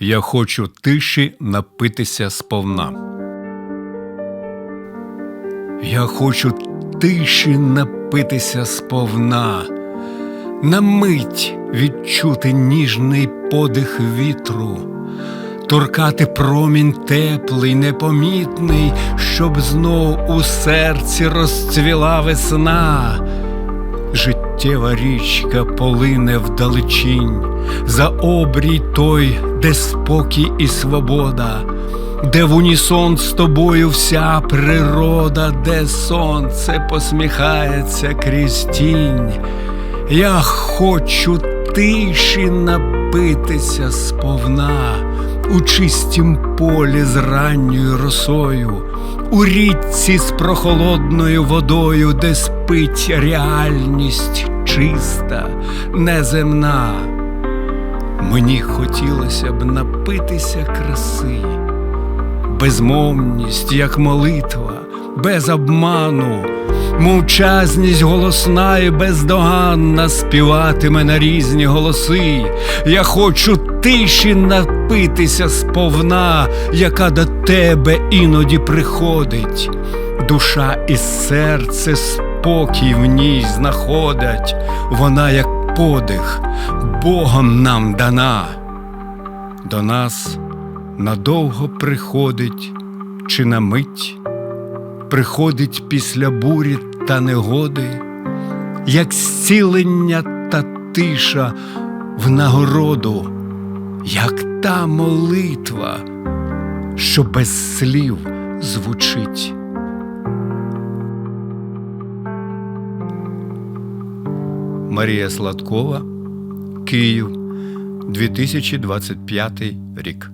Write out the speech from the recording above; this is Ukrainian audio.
Я хочу тиші напитися сповна. Я хочу тиші напитися сповна, на мить відчути ніжний подих вітру, торкати промінь теплий, непомітний, щоб знов у серці розцвіла весна. Життєва річка полине вдалечінь, за обрій той, де спокій і свобода, де в унісон з тобою вся природа, де сонце посміхається крізь тінь. Я хочу тиші напитися сповна у чистім полі з ранньою росою, у річці з прохолодною водою, де спить реальність чиста, неземна. Мені хотілося б напитися краси, безмовність, як молитва, без обману, мовчазність голосна і бездоганна співатиме на різні голоси. Я хочу тиші напитися сповна, яка до тебе іноді приходить. Душа і серце спокій в ній знаходять, вона як подих, Богом нам дана. До нас надовго приходить чи на мить, приходить після бурі та негоди, як зцілення та тиша в нагороду, як та молитва, що без слів звучить. Марія Сладкова, Київ, 2025 рік.